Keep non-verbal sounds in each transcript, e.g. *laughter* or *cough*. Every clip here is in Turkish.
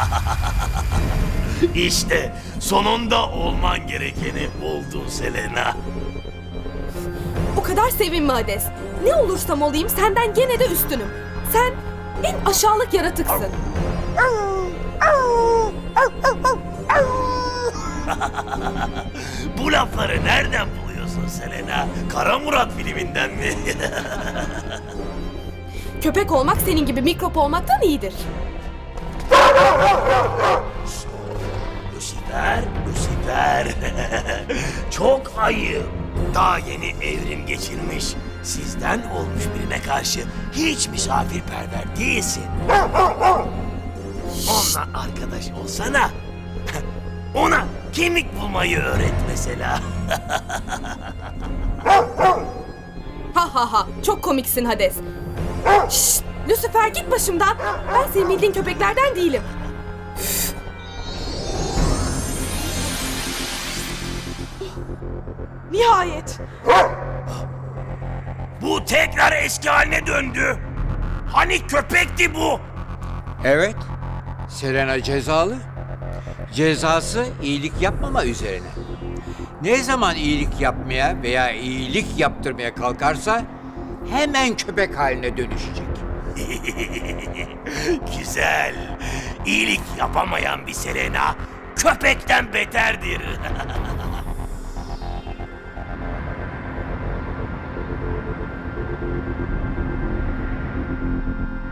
*laughs* işte sonunda olman gerekeni buldun Selena. O kadar sevinme Hades. Ne olursam olayım senden gene de üstünüm. Sen en aşağılık yaratıksın. *laughs* Bu lafları nereden buluyorsun Selena? Kara Murat filminden mi? *laughs* Köpek olmak senin gibi mikrop olmaktan iyidir. Lucifer, Lucifer. *laughs* Çok ayıp. Daha yeni evrim geçirmiş, sizden olmuş birine karşı hiç misafirperver değilsin. Onunla arkadaş olsana. *laughs* Ona kemik bulmayı öğret mesela. Ha ha ha çok komiksin Hades. *laughs* Şşt Lucifer git başımdan. Ben senin bildiğin köpeklerden değilim. Nihayet. Bu tekrar eski haline döndü. Hani köpekti bu? Evet, Selena cezalı. Cezası iyilik yapmama üzerine. Ne zaman iyilik yapmaya veya iyilik yaptırmaya kalkarsa hemen köpek haline dönüşecek. *laughs* Güzel. İyilik yapamayan bir Selena köpekten beterdir. *laughs*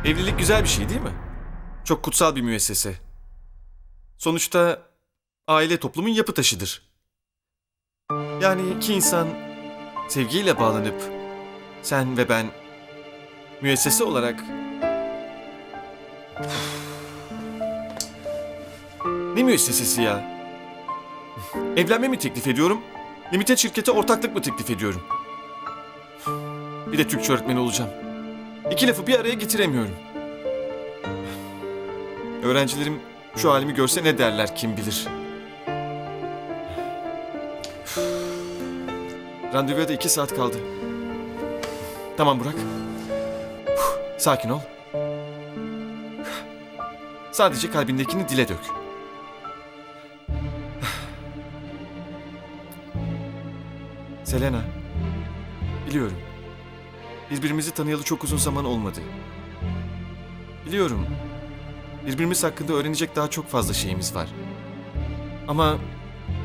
Evlilik güzel bir şey değil mi? Çok kutsal bir müessese. Sonuçta aile toplumun yapı taşıdır. Yani iki insan sevgiyle bağlanıp sen ve ben müessese olarak Ne müessesesi ya? Evlenme mi teklif ediyorum? Limited şirkete ortaklık mı teklif ediyorum? Bir de Türkçe öğretmeni olacağım. İki lafı bir araya getiremiyorum. Öğrencilerim şu halimi görse ne derler kim bilir. Randevuya da iki saat kaldı. Tamam Burak. Sakin ol. Sadece kalbindekini dile dök. Selena. Biliyorum. Birbirimizi tanıyalı çok uzun zaman olmadı. Biliyorum. Birbirimiz hakkında öğrenecek daha çok fazla şeyimiz var. Ama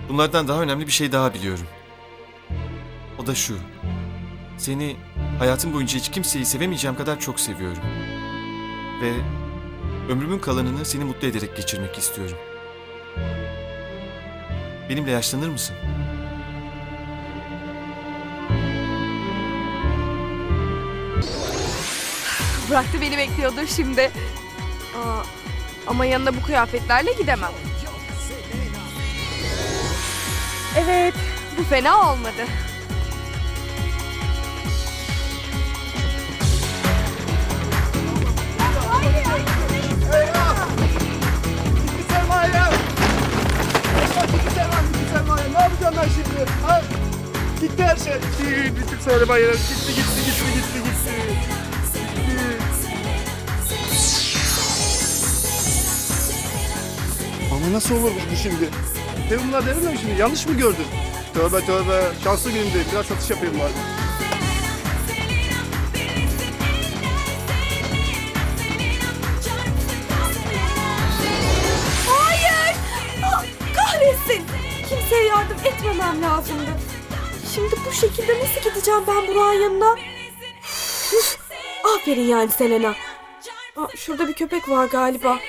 bunlardan daha önemli bir şey daha biliyorum. O da şu. Seni hayatım boyunca hiç kimseyi sevemeyeceğim kadar çok seviyorum. Ve ömrümün kalanını seni mutlu ederek geçirmek istiyorum. Benimle yaşlanır mısın? Bıraktı beni bekliyordur şimdi. Aa, ama yanına bu kıyafetlerle gidemem. Evet, bu fena olmadı. Bütün sermaye. Gitti, gitti, gitti, gitti, gitti. Ama nasıl olurmuş bu şimdi? Bunlar denemiyor mu şimdi? Yanlış mı gördün? Tövbe tövbe. Şanslı günümdü. Biraz satış yapayım bari. Bu şekilde nasıl gideceğim ben Burak'ın yanına? Aferin yani Selena. Aa, şurada bir köpek var galiba.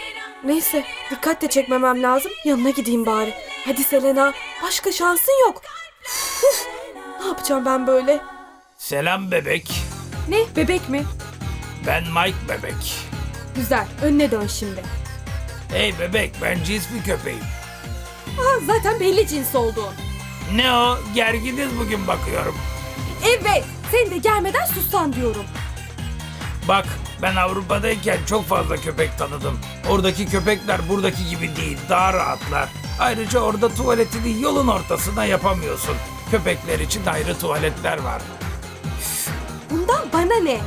Neyse dikkat de çekmemem lazım. Yanına gideyim bari. Hadi Selena. Başka şansın yok. Ne yapacağım ben böyle? Selam bebek. Ne? Bebek mi? Ben Mike bebek. Güzel. Önüne dön şimdi. Hey bebek ben cins bir köpeğim. Aa, zaten belli cins olduğun. Ne o? Gerginiz bugün bakıyorum. Evet. Seni de gelmeden sussan diyorum. Bak ben Avrupa'dayken çok fazla köpek tanıdım. Oradaki köpekler buradaki gibi değil, daha rahatlar. Ayrıca orada tuvaletini yolun ortasına yapamıyorsun. Köpekler için ayrı tuvaletler var. Bundan bana ne?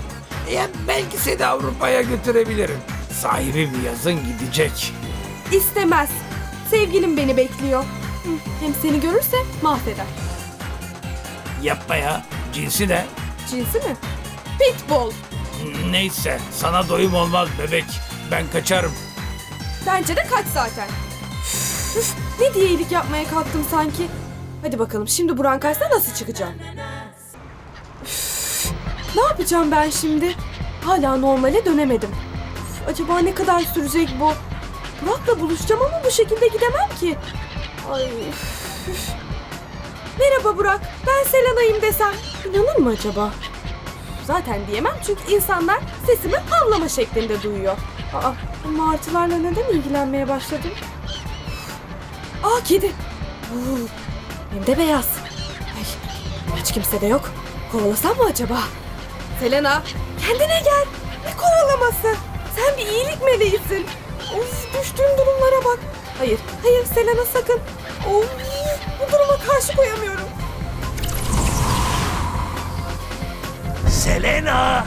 Ya belki seni Avrupa'ya götürebilirim. Sahibim yazın gidecek. İstemez. Sevgilim beni bekliyor. Hem seni görürse mahveder. Yapma ya. Cinsi ne? Cinsi mi? Pitbull. Neyse sana doyum olmaz bebek. Ben kaçarım. Bence de kaç zaten. Üf, ne diye iyilik yapmaya kalktım sanki. Hadi bakalım şimdi Buran kaçsa nasıl çıkacağım? Üf, ne yapacağım ben şimdi? Hala normale dönemedim. Üf, acaba ne kadar sürecek bu? Burak'la buluşacağım ama bu şekilde gidemem ki. Ay. Merhaba Burak, ben Selena'yım desem. İnanır mı acaba? Zaten diyemem çünkü insanlar sesimi havlama şeklinde duyuyor. Aa, bu martılarla neden ilgilenmeye başladım? Aa kedi. Oo, hem de beyaz. Ay, hiç kimse de yok. Kovalasam mı acaba? Selena, kendine gel. Ne kovalaması? Sen bir iyilik meleğisin. Of, düştüğüm durumlara bak. Hayır, hayır Selena sakın. Of, bu duruma karşı koyamıyorum. Selena!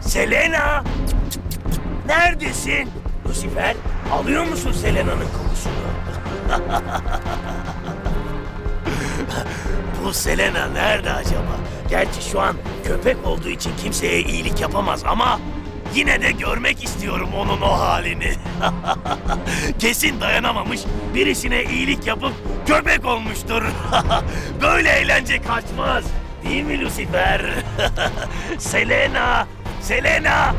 Selena! Neredesin? Lucifer, alıyor musun Selena'nın kokusunu? *laughs* Bu Selena nerede acaba? Gerçi şu an köpek olduğu için kimseye iyilik yapamaz ama yine de görmek istiyorum onun o halini. *laughs* Kesin dayanamamış, birisine iyilik yapıp köpek olmuştur. *laughs* Böyle eğlence kaçmaz. Değil mi Lucifer? *laughs* Selena! Selena!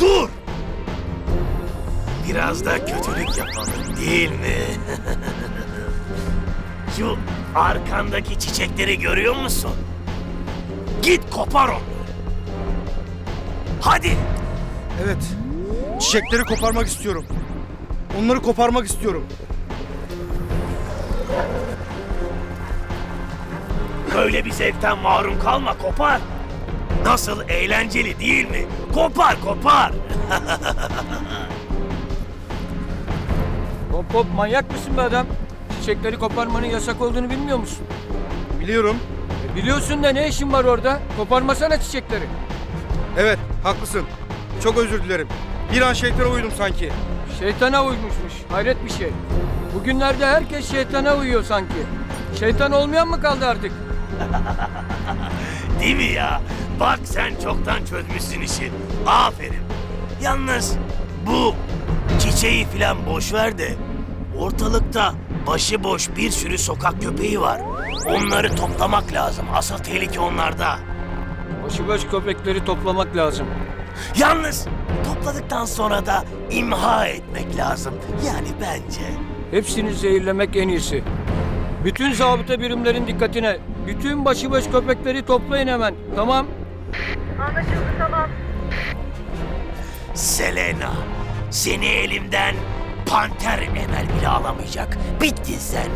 Dur! Biraz da kötülük yapalım değil mi? Şu arkandaki çiçekleri görüyor musun? Git kopar onları. Hadi! Evet. Çiçekleri koparmak istiyorum. Onları koparmak istiyorum. Böyle bir zevkten mahrum kalma kopar. Nasıl eğlenceli değil mi? Kopar kopar. *laughs* Hop hop manyak mısın be adam? Çiçekleri koparmanın yasak olduğunu bilmiyor musun? Biliyorum. E, biliyorsun da ne işin var orada? Koparmasana çiçekleri. Evet, haklısın. Çok özür dilerim. Bir an şeytana uydum sanki. Şeytana uymuşmuş. Hayret bir şey. Bugünlerde herkes şeytana uyuyor sanki. Şeytan olmayan mı kaldı artık? *laughs* Değil mi ya? Bak sen çoktan çözmüşsün işi. Aferin. Yalnız bu çiçeği falan boş ver de ortalıkta başıboş bir sürü sokak köpeği var. Onları toplamak lazım. Asıl tehlike onlarda. Başıboş köpekleri toplamak lazım. Yalnız topladıktan sonra da imha etmek lazım. Yani bence. Hepsini zehirlemek en iyisi. Bütün zabıta birimlerin dikkatine. Bütün başıboş köpekleri toplayın hemen. Tamam. Selena, seni elimden panter emel bile alamayacak. Bittin sen. *laughs*